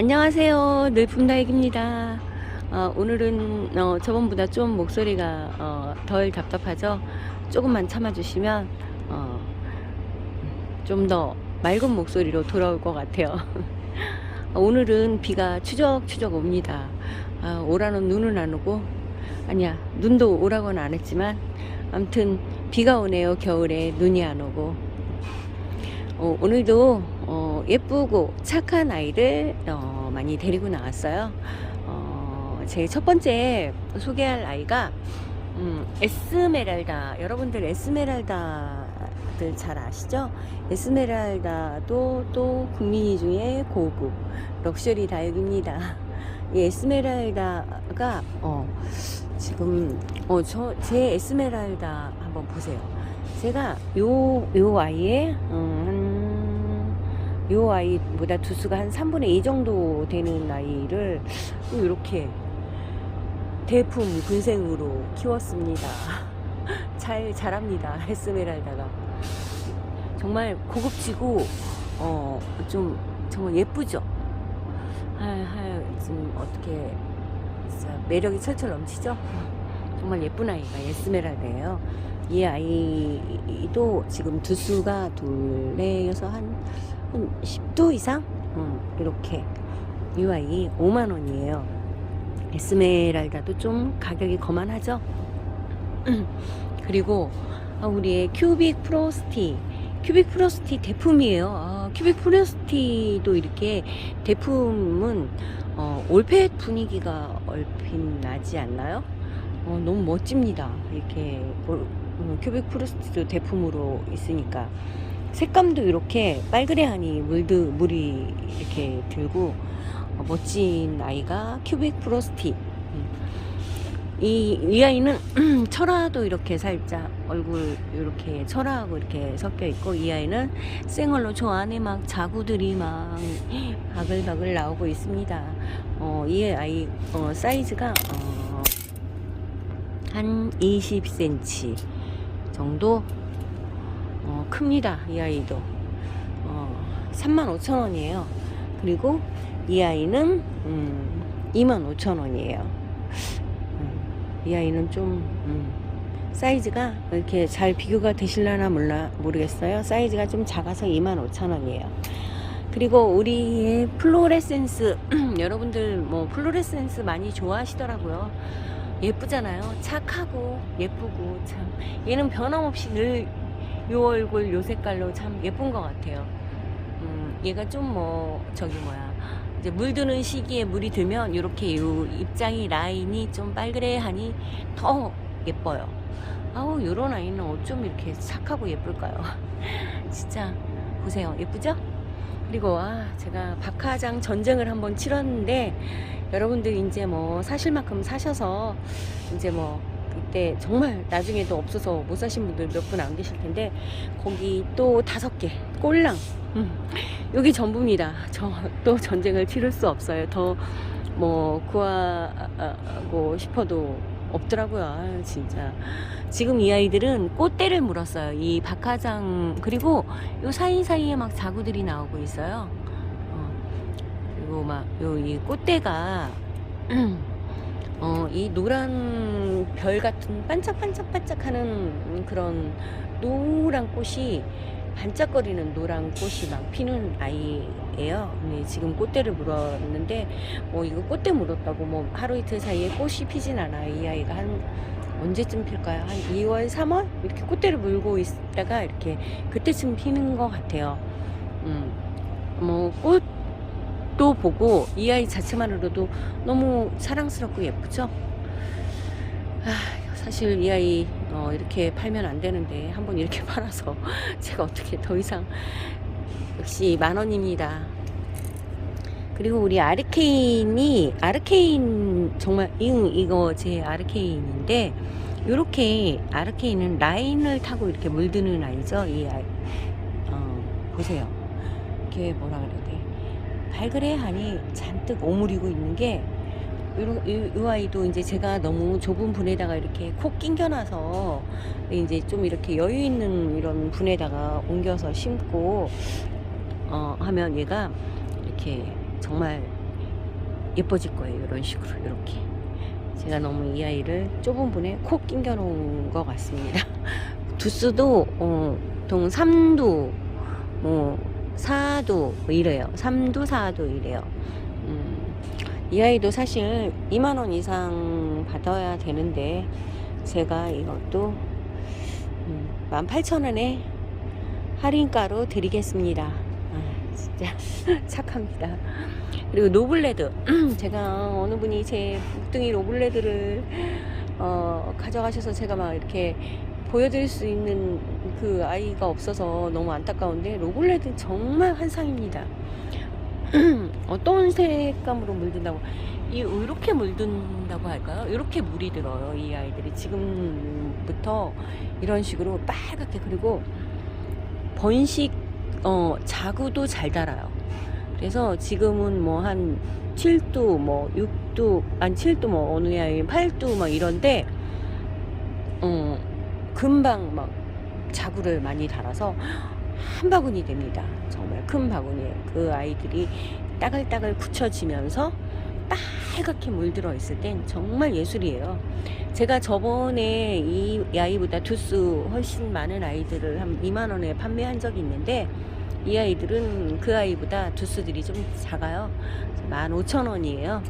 안녕하세요. 늘품다익입니다. 어, 오늘은 어, 저번보다 좀 목소리가 어, 덜 답답하죠? 조금만 참아주시면 어, 좀 더 맑은 목소리로 돌아올 것 같아요. 어, 오늘은 비가 추적추적 옵니다. 아, 오라는 눈은 안 오고 아니야 눈도 오라고는 안 했지만 아무튼 비가 오네요. 겨울에 눈이 안 오고 어, 오늘도 어, 예쁘고 착한 아이를 어, 많이 데리고 나왔어요. 어, 제 첫 번째 소개할 아이가 음, 에스메랄다. 여러분들 에스메랄다들 잘 아시죠? 에스메랄다도 또 국민이 중에 고급 럭셔리 다육입니다. 이 에스메랄다가 어, 지금 어, 저 제 에스메랄다 한번 보세요. 제가 요, 요 아이의, 음, 한, 요 아이보다 두수가 한 3분의 2 정도 되는 아이를 이렇게 대품 군생으로 키웠습니다. 잘 자랍니다. 에스메랄다가. 정말 고급지고, 어, 좀, 정말 예쁘죠? 하, 하, 지금 어떻게, 매력이 철철 넘치죠? 정말 예쁜 아이가 에스메랄다예요. 이 아이도 지금 두수가 둘, 넷, 여섯, 한, 한 10도 이상? 음, 이렇게. 이 아이 5만원이에요. 에스메랄다도 좀 가격이 거만하죠? 그리고, 아, 우리의 큐빅 프로스티. 큐빅 프로스티 대품이에요. 아, 큐빅 프로스티도 이렇게 대품은, 어, 올펫 분위기가 얼핏 나지 않나요? 어, 너무 멋집니다. 이렇게 올- 음, 큐빅 프로스트도 대품으로 있으니까 색감도 이렇게 빨그레하니 물도 물이 이렇게 들고 어, 멋진 아이가 큐빅 프로스티. 음. 이, 이 아이는 철화도 이렇게 살짝 얼굴 이렇게 철화하고 이렇게 섞여 있고 이 아이는 생얼로 저 안에 막 자구들이 막 바글바글 나오고 있습니다. 어, 이 아이 어, 사이즈가 어, 한 20cm 정도 어, 큽니다. 이 아이도 어, 35,000원이에요. 그리고 이 아이는 음, 25,000원이에요. 음, 이 아이는 좀 음, 사이즈가 이렇게 잘 비교가 되실려나 몰라 모르겠어요. 사이즈가 좀 작아서 25,000원이에요. 그리고 우리의 플로레센스 여러분들 뭐 플로레센스 많이 좋아하시더라고요. 예쁘잖아요. 착하고 예쁘고 참 얘는 변함없이 늘 요 얼굴 요 색깔로 참 예쁜 것 같아요. 음, 얘가 좀 뭐 저기 뭐야 이제 물드는 시기에 물이 들면 이렇게 요 입장이 라인이 좀 빨그레하니 더 예뻐요. 아우 요런 아이는 어쩜 이렇게 착하고 예쁠까요? 진짜 보세요 예쁘죠? 그리고 아 제가 박하장 전쟁을 한번 치렀는데 여러분들 이제 뭐 사실 만큼 사셔서 이제 뭐 그때 정말 나중에도 없어서 못 사신 분들 몇 분 안 계실 텐데 거기 또 다섯 개 꼴랑 음, 여기 전부입니다. 저 또 전쟁을 치를 수 없어요. 더 뭐 구하고 싶어도 없더라고요. 진짜 지금 이 아이들은 꽃대를 물었어요. 이 박하장 그리고 요 사이사이에 막 자구들이 나오고 있어요. 어, 그리고 막 요 이 꽃대가 어, 이 노란 별 같은 반짝반짝반짝하는 그런 노란 꽃이 반짝거리는 노란 꽃이 막 피는 아이예요. 근데 지금 꽃대를 물었는데 뭐 이거 꽃대 물었다고 뭐 하루 이틀 사이에 꽃이 피진 않아요. 이 아이가 한 언제쯤 필까요? 한 2월, 3월 이렇게 꽃대를 물고 있다가 이렇게 그때쯤 피는 것 같아요. 음, 뭐 꽃 도 보고 이 아이 자체만으로도 너무 사랑스럽고 예쁘죠? 아, 사실 이 아이 어, 이렇게 팔면 안 되는데 한번 이렇게 팔아서 제가 어떻게 더 이상 역시 만 원입니다. 그리고 우리 아르케인이 아르케인 정말 응 이거 제 아르케인인데 이렇게 아르케인은 라인을 타고 이렇게 물드는 아이죠. 이 아이 어, 보세요. 이렇게 뭐라 그래야 돼? 발그레 하니 잔뜩 오므리고 있는 게 이, 이 아이도 이제 제가 너무 좁은 분에다가 이렇게 콕 낑겨놔서 이제 좀 이렇게 여유 있는 이런 분에다가 옮겨서 심고 어, 하면 얘가 이렇게 정말 예뻐질 거예요. 이런 식으로 이렇게. 제가 너무 이 아이를 좁은 분에 콕 낑겨 놓은 것 같습니다. 두수도 어, 동 3도 뭐 4도 뭐 이래요. 3도 4도 이래요. 음, 이 아이도 사실 2만 원 이상 받아야 되는데 제가 이것도 음, 18,000원에 할인가로 드리겠습니다. 아, 진짜 착합니다. 그리고 노블레드 제가 어느 분이 제 목등이 노블레드를 어, 가져가셔서 제가 막 이렇게 보여드릴 수 있는 그 아이가 없어서 너무 안타까운데 로블레드 정말 환상입니다. 어떤 색감으로 물든다고 이 이렇게 물든다고 할까요? 이렇게 물이 들어요 이 아이들이 지금부터 이런 식으로 빨갛게 그리고 번식 어 자구도 잘 달아요. 그래서 지금은 뭐 한 7도 뭐 6도 안 7도 뭐 어느 아이 8도 막 이런데 어 금방 막 자구를 많이 달아서 한 바구니 됩니다. 정말 큰 바구니에 그 아이들이 따글따글 굳혀지면서 빨갛게 물들어 있을 땐 정말 예술이에요. 제가 저번에 이 아이보다 두수 훨씬 많은 아이들을 한 2만 원에 판매한 적이 있는데 이 아이들은 그 아이보다 두수들이 좀 작아요. 15,000원이에요.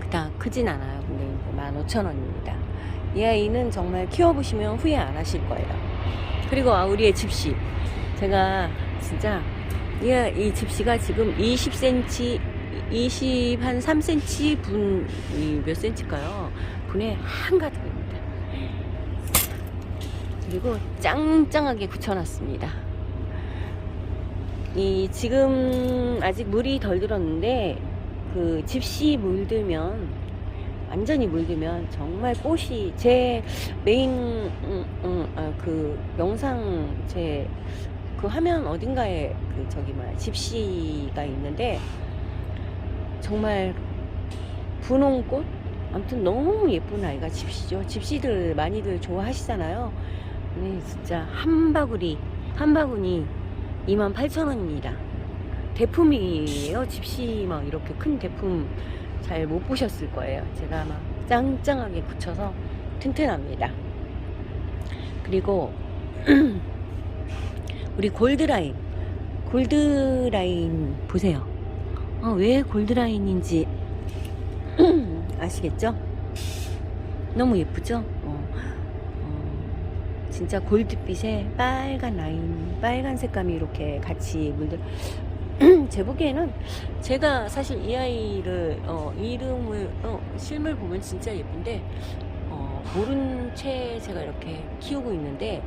그닥 크진 않아요. 근데 15,000원입니다. 이 아이는 정말 키워보시면 후회 안 하실 거예요. 그리고 아, 우리의 집시. 제가 진짜 이, 아- 이 집시가 지금 20cm, 20, 한 3cm 분, 이몇 cm일까요? 분에 한가득입니다. 그리고 짱짱하게 굳혀놨습니다. 이 지금 아직 물이 덜 들었는데 그 집시 물들면 완전히 물들면 정말 꽃이 제 메인 음, 음, 아, 그 영상 제 그 화면 어딘가에 그 저기 뭐야 집시가 있는데 정말 분홍꽃? 아무튼 너무 예쁜 아이가 집시죠. 집시들 많이들 좋아하시잖아요. 근데 진짜 한 바구리 한 바구니 28,000원입니다. 대품이에요 집시. 막 이렇게 큰 대품 잘 못 보셨을 거예요. 제가 막 짱짱하게 굳혀서 튼튼합니다. 그리고 우리 골드라인 골드라인 보세요. 어, 왜 골드라인인지 아시겠죠? 너무 예쁘죠? 어, 어, 진짜 골드빛에 빨간 라인, 빨간 색감이 이렇게 같이 물들. 제 보기에는 제가 사실 이 아이를 어, 이름을 어, 실물 보면 진짜 예쁜데 어, 모른 채 제가 이렇게 키우고 있는데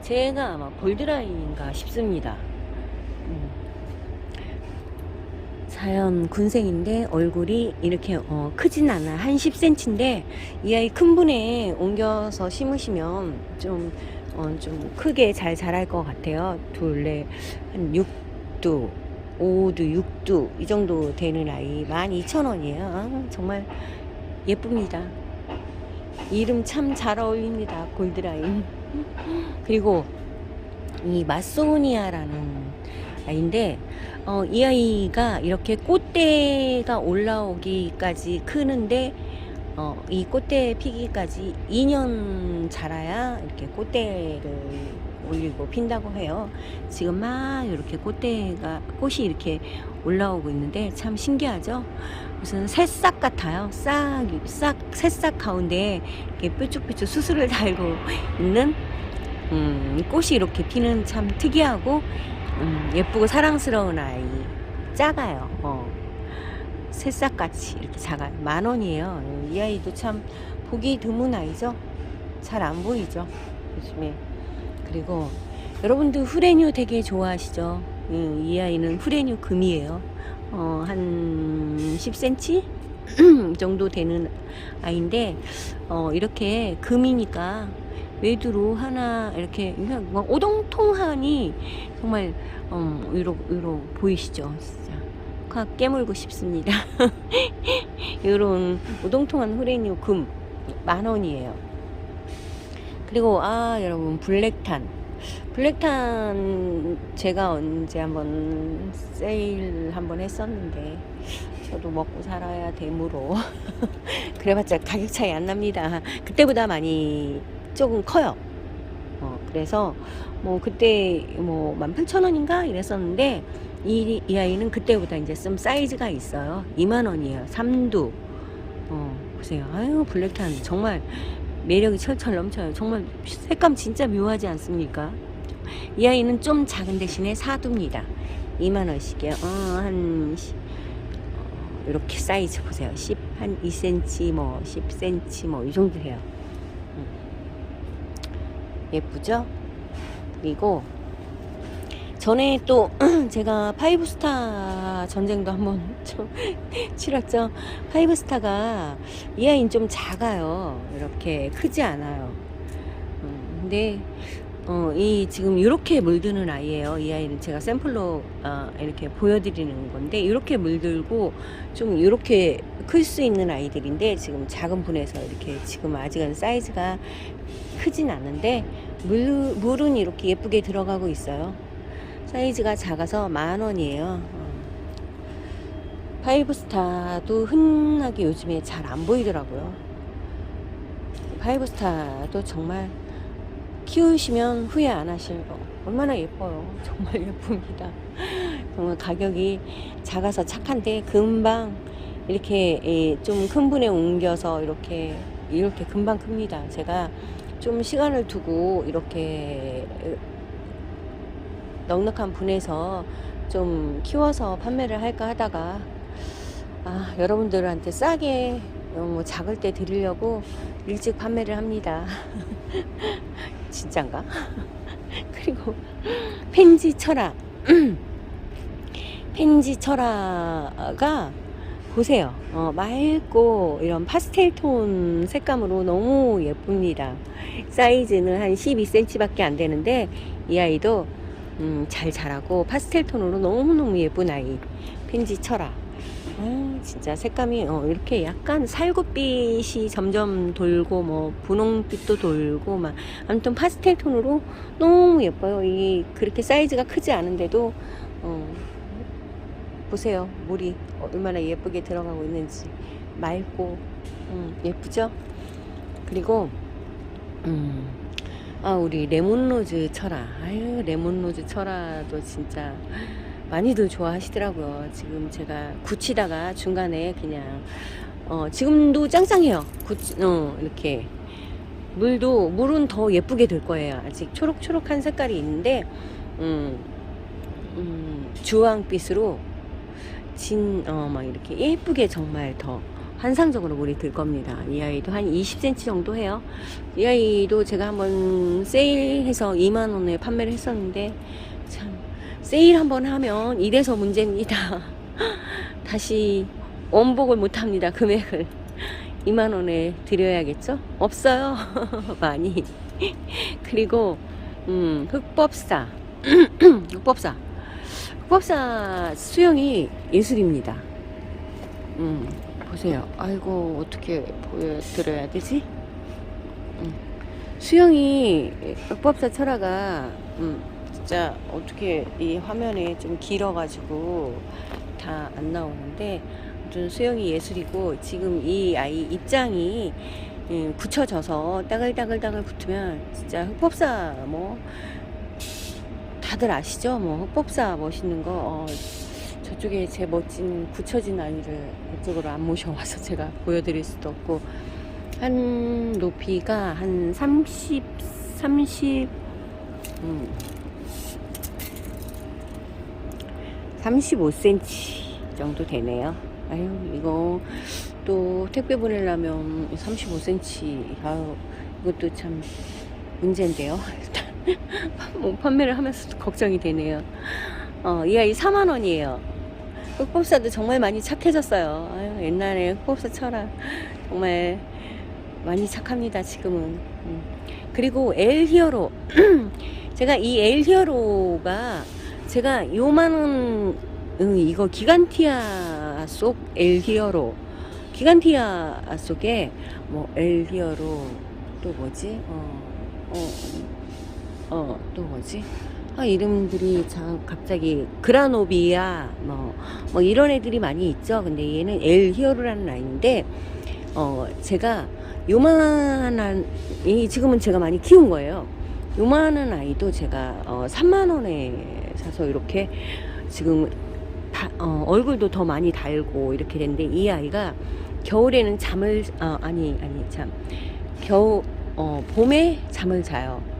제가 아마 골드라인인가 싶습니다. 음. 자연 군생인데 얼굴이 이렇게 어, 크진 않아 한 10cm인데 이 아이 큰 분에 옮겨서 심으시면 좀, 어, 좀 크게 잘 자랄 것 같아요. 둘레 한 6도 5두, 6두 이 정도 되는 아이 12,000원이에요. 아, 정말 예쁩니다. 이름 참 잘 어울립니다. 골드라인. 그리고 이 마소니아라는 아이인데 어, 이 아이가 이렇게 꽃대가 올라오기까지 크는데 어, 이 꽃대 피기까지 2년 자라야 이렇게 꽃대를 올리고 핀다고 해요. 지금 막 이렇게 꽃대가 꽃이 이렇게 올라오고 있는데 참 신기하죠. 무슨 새싹 같아요. 싹, 싹, 새싹 가운데 이렇게 뾰족뾰족 수술을 달고 있는 음, 꽃이 이렇게 피는 참 특이하고 음, 예쁘고 사랑스러운 아이. 작아요. 어. 새싹같이 이렇게 작아요. 만 원이에요. 이 아이도 참 보기 드문 아이죠. 잘 안 보이죠. 요즘에. 그리고 여러분들 후레뉴 되게 좋아하시죠? 음, 이 아이는 후레뉴 금이에요. 어, 한 10cm 정도 되는 아이인데 어, 이렇게 금이니까 외두로 하나 이렇게 막 오동통하니 정말 어, 위로 위로 보이시죠? 진짜 확 깨물고 싶습니다. 이런 오동통한 후레뉴 금 만 원이에요. 그리고 아 여러분 블랙탄 블랙탄 제가 언제 한번 세일 한번 했었는데 저도 먹고 살아야 되므로 그래봤자 가격 차이 안 납니다. 그때보다 많이 조금 커요. 어, 그래서 뭐 그때 뭐 18,000원인가 이랬었는데 이, 이 아이는 그때보다 이제 좀 사이즈가 있어요. 2만 원이에요. 삼두. 어, 보세요. 아유, 블랙탄 정말 매력이 철철 넘쳐요. 정말 색감 진짜 묘하지 않습니까? 이 아이는 좀 작은 대신에 사두입니다. 2만 원씩이요. 어, 한 시- 어, 이렇게 사이즈 보세요. 10, 한 2cm, 뭐 10cm 뭐 이 정도 돼요. 음. 예쁘죠? 그리고 전에 또 제가 파이브스타 전쟁도 한번 좀 치렀죠. 파이브스타가 이 아이는 좀 작아요. 이렇게 크지 않아요. 음, 근데 어, 이 지금 이렇게 물드는 아이예요. 이 아이는 제가 샘플로 어, 이렇게 보여드리는 건데 이렇게 물들고 좀 이렇게 클 수 있는 아이들인데 지금 작은 분에서 이렇게 지금 아직은 사이즈가 크진 않은데 물, 물은 이렇게 예쁘게 들어가고 있어요. 사이즈가 작아서 만 원이에요. 어. 파이브스타도 흔하게 요즘에 잘 안 보이더라고요. 파이브스타도 정말 키우시면 후회 안 하실 거. 얼마나 예뻐요. 정말 예쁩니다. 정말 가격이 작아서 착한데 금방 이렇게 좀 큰 분에 옮겨서 이렇게 이렇게 금방 큽니다. 제가 좀 시간을 두고 이렇게 넉넉한 분에서 좀 키워서 판매를 할까 하다가 아, 여러분들한테 싸게 어, 뭐 작을 때 드리려고 일찍 판매를 합니다. 진짠가? 그리고 펜지 철학. 펜지 철학가 보세요. 어, 맑고 이런 파스텔 톤 색감으로 너무 예쁩니다. 사이즈는 한 12cm밖에 안 되는데 이 아이도 음, 잘 자라고 파스텔 톤으로 너무너무 예쁜 아이. 펜지 철학. 아, 진짜 색감이 어, 이렇게 약간 살구빛이 점점 돌고 뭐 분홍빛도 돌고 막 아무튼 파스텔 톤으로 너무 예뻐요. 이 그렇게 사이즈가 크지 않은데도 어, 보세요. 물이 얼마나 예쁘게 들어가고 있는지 맑고 음, 예쁘죠? 그리고 음, 아 우리 레몬로즈 철아 아유 레몬로즈 철아도 진짜 많이들 좋아하시더라고요. 지금 제가 굳히다가 중간에 그냥 어, 지금도 짱짱해요. 굳, 어, 이렇게 물도 물은 더 예쁘게 될 거예요. 아직 초록초록한 색깔이 있는데 음, 음, 주황빛으로 진, 어, 막 이렇게 예쁘게 정말 더 환상적으로 물이 들 겁니다. 이 아이도 한 20cm 정도 해요. 이 아이도 제가 한번 세일해서 2만원에 판매를 했었는데, 참, 세일 한번 하면 이래서 문제입니다. 다시 원복을 못 합니다. 금액을. 2만원에 드려야겠죠? 없어요. 많이. 그리고, 음, 흑법사. 흑법사. 흑법사 수영이 예술입니다. 음, 보세요. 아이고, 어떻게 보여드려야 되지? 음, 수영이, 흑법사 철화가, 음, 진짜 어떻게 이 화면에 좀 길어가지고 다 안 나오는데, 아무튼 수영이 예술이고, 지금 이 아이 입장이 음, 굳혀져서 따글따글따글 붙으면 진짜 흑법사 뭐 다들 아시죠? 뭐 흑법사 멋있는 거 어, 저쪽에 제 멋진 굳혀진 아이를 이쪽으로 안 모셔와서 제가 보여드릴 수도 없고 한 높이가 한 30, 30, 음, 35cm 정도 되네요. 아유 이거 또 택배 보내려면 35cm 아유 이것도 참 문제인데요. 일단 뭐 판매를 하면서도 걱정이 되네요. 어, 이 아이 4만 원이에요. 흑법사도 정말 많이 착해졌어요. 아유, 옛날에 흑법사 철학 정말 많이 착합니다. 지금은. 음. 그리고 엘 히어로 제가 이 엘 히어로가 제가 요만한 음, 이거 기간티아 속 엘 히어로 기간티아 속에 뭐 엘 히어로 또 뭐지? 어, 어, 어, 또 뭐지? 아, 이름들이 참 갑자기 그라노비아 뭐, 뭐 이런 애들이 많이 있죠. 근데 얘는 엘 히어로라는 아이인데 어, 제가 요만한 이 지금은 제가 많이 키운 거예요. 요만한 아이도 제가 어, 3만 원에 사서 이렇게 지금 다, 어, 얼굴도 더 많이 달고 이렇게 됐는데 이 아이가 겨울에는 잠을 어, 아니 아니 참 겨우 어, 봄에 잠을 자요.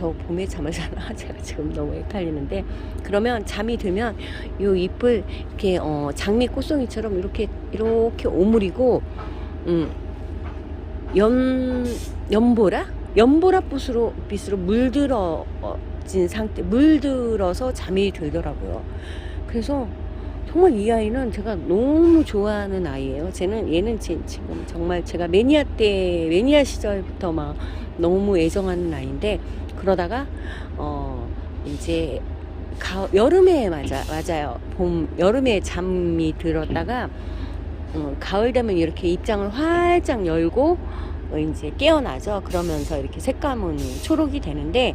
겨우 봄에 잠을 자나 제가 지금 너무 헷갈리는데 그러면 잠이 들면 요 잎을 이렇게 어, 장미 꽃송이처럼 이렇게 이렇게 오므리고 음, 연 연보라 연보라 빛으로 물들어진 상태 물들어서 잠이 들더라고요. 그래서 정말 이 아이는 제가 너무 좋아하는 아이예요. 쟤는 얘는 제, 지금 정말 제가 매니아 때 매니아 시절부터 막 너무 애정하는 아이인데 그러다가 어 이제 가, 여름에 맞아 맞아요. 봄 여름에 잠이 들었다가 어, 가을 되면 이렇게 입장을 활짝 열고 어, 이제 깨어나죠. 그러면서 이렇게 색감은 초록이 되는데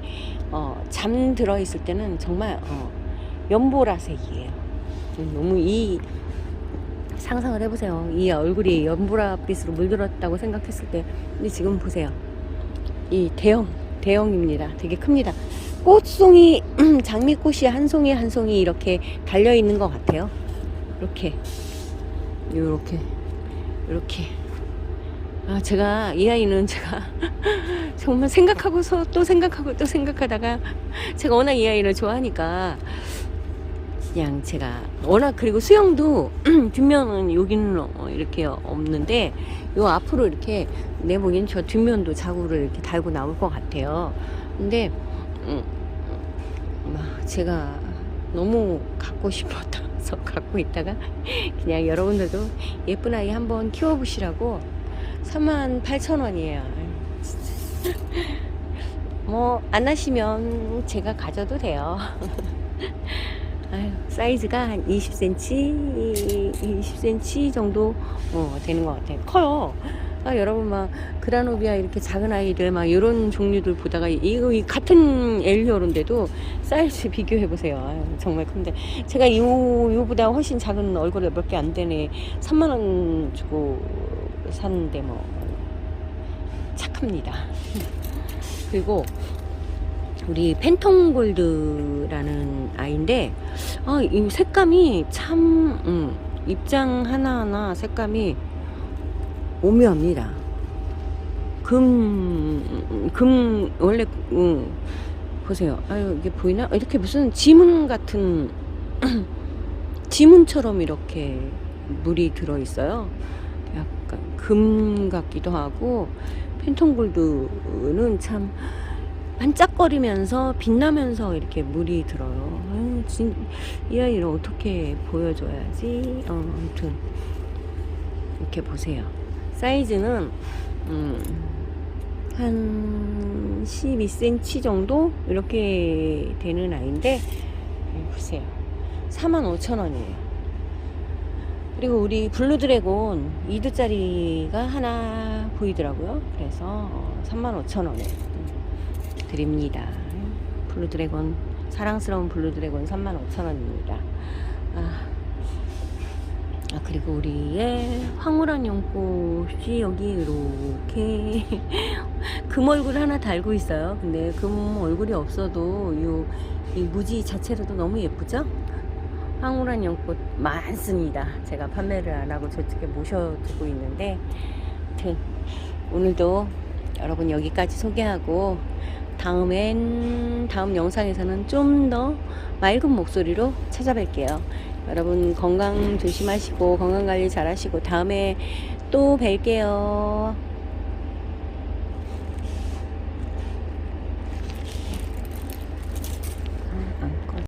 어, 잠 들어 있을 때는 정말 어, 연보라색이에요. 음, 너무 이 상상을 해보세요. 이 얼굴이 연보라빛으로 물들었다고 생각했을 때, 근데 지금 보세요. 이 대형, 대형입니다. 되게 큽니다. 꽃송이, 장미꽃이 한 송이 한 송이 이렇게 달려 있는 것 같아요. 이렇게, 이렇게, 이렇게. 아, 제가 이 아이는 제가 정말 생각하고서 또 생각하고 또 생각하다가 제가 워낙 이 아이를 좋아하니까 그냥 제가 워낙 그리고 수영도 뒷면은 여기는 어, 이렇게 없는데 요 앞으로 이렇게 내 보기엔 저 뒷면도 자구를 이렇게 달고 나올 것 같아요. 근데 음, 막 제가 너무 갖고 싶어서 갖고 있다가 그냥 여러분들도 예쁜 아이 한번 키워보시라고 3만 8천 원이에요. 뭐 안 하시면 제가 가져도 돼요. 아유, 사이즈가 한 20cm, 20cm 정도 어, 되는 것 같아요. 커요. 아, 여러분 막 그라노비아 이렇게 작은 아이들 막 이런 종류들 보다가 이거 이 같은 엘리오인데도 사이즈 비교해 보세요. 정말 큰데 제가 요 요보다 훨씬 작은 얼굴에 몇 개 안 되네. 3만 원 주고 샀는데 뭐 착합니다. 그리고 우리 팬텀 골드라는 아이인데 아, 이 색감이 참 음, 입장 하나하나 색감이 오묘합니다. 금, 금, 원래, 음, 보세요. 아유, 이게 보이나? 이렇게 무슨 지문 같은, 지문처럼 이렇게 물이 들어있어요. 약간 금 같기도 하고, 팬톤 골드는 참 반짝거리면서 빛나면서 이렇게 물이 들어요. 아유, 진, 이 아이를 어떻게 보여줘야지? 어, 아무튼 이렇게 보세요. 사이즈는 음, 한 12cm 정도 이렇게 되는 아이인데 음, 보세요. 45,000원이에요. 그리고 우리 블루 드래곤 2두짜리가 하나 보이더라고요. 그래서 어, 35,000원에 드립니다. 블루 드래곤 사랑스러운 블루 드래곤 35,000원입니다. 아, 아 그리고 우리의 황홀한 연꽃이 여기 이렇게 금 얼굴 하나 달고 있어요. 근데 금 얼굴이 없어도 요 이 무지 자체로도 너무 예쁘죠? 황홀한 연꽃 많습니다. 제가 판매를 안 하고 저쪽에 모셔두고 있는데, 오늘도 여러분 여기까지 소개하고 다음엔 다음 영상에서는 좀 더 맑은 목소리로 찾아뵐게요. 여러분 건강 조심하시고 건강 관리 잘 하시고 다음에 또 뵐게요.